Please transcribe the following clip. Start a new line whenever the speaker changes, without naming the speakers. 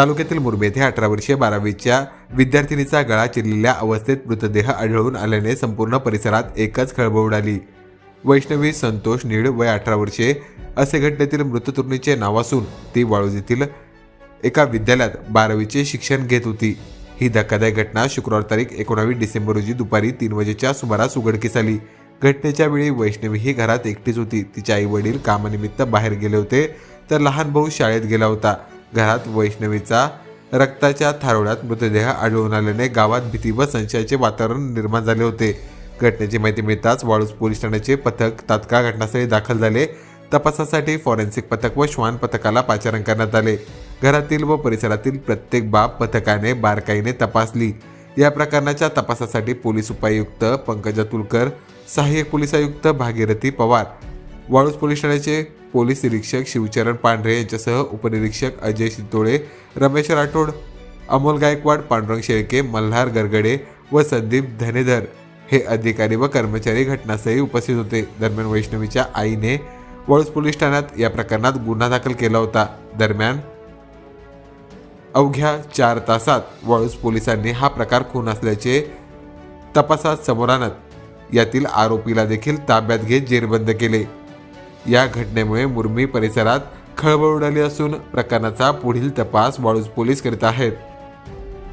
तालुक्यातील मुरबे येथे अठरा वर्षीय बारावीच्या विद्यार्थिनीचा गळा चिरलेल्या अवस्थेत मृतदेह आढळून आल्याने संपूर्ण परिसरात एकच खळबळ उडाली. वैष्णवी संतोष निळ वय अठरा वर्षे असे घटनेतील मृत तरुणीचे नाव असून ती वाळूजीतील एका विद्यालयात बारावीचे शिक्षण घेत होती. ही धक्कादायक घटना शुक्रवार तारीख एकोणावीस डिसेंबर रोजी दुपारी तीन वाजेच्या सुमारास उघडकीस आली. घटनेच्या वेळी वैष्णवी ही घरात एकटीच होती. तिचे आई वडील कामानिमित्त बाहेर गेले होते तर लहान भाऊ शाळेत गेला होता. घरात वैष्णवीचा रक्ताच्या थारोळ्यात मृतदेह आढळून आल्याने गावात भीती व संशयाचे वातावरण निर्माण झाले होते. घटनेची माहिती मिळताच वाळूज पोलीस ठाण्याचे पथक तात्काळ घटनास्थळी दाखल झाले. तपासासाठी फॉरेन्सिक पथक व श्वान पथकाला पाचारण करण्यात आले. घरातील व परिसरातील प्रत्येक बाब पथकाने बारकाईने तपासली. या प्रकरणाच्या तपासासाठी पोलीस उपायुक्त पंकजा तुलकर सहाय्यक पोलीस आयुक्त भागीरथी पवार वाळूज पोलीस ठाण्याचे पोलीस निरीक्षक शिवचरण पांढरे यांच्यासह उपनिरीक्षक अजय शितोळे रमेश राठोड अमोल गायकवाड पांडुरंग शेळके मल्हार गरगडे व संदीप धनेधर हे अधिकारी व कर्मचारी घटनास्थळी उपस्थित होते. दरम्यान वैष्णवीच्या आईने वळूस पोलीस ठाण्यात या प्रकरणात गुन्हा दाखल केला होता. दरम्यान अवघ्या चार तासात वळूस पोलिसांनी हा प्रकार खून असल्याचे तपासात समोर आणत यातील आरोपीला देखील ताब्यात घेत जेरबंद केले. या घटनेमुळे मुरमी परिसरात खळबळ उडाली असून प्रकरणाचा पुढील तपास वाळूज पोलीस करीत आहेत.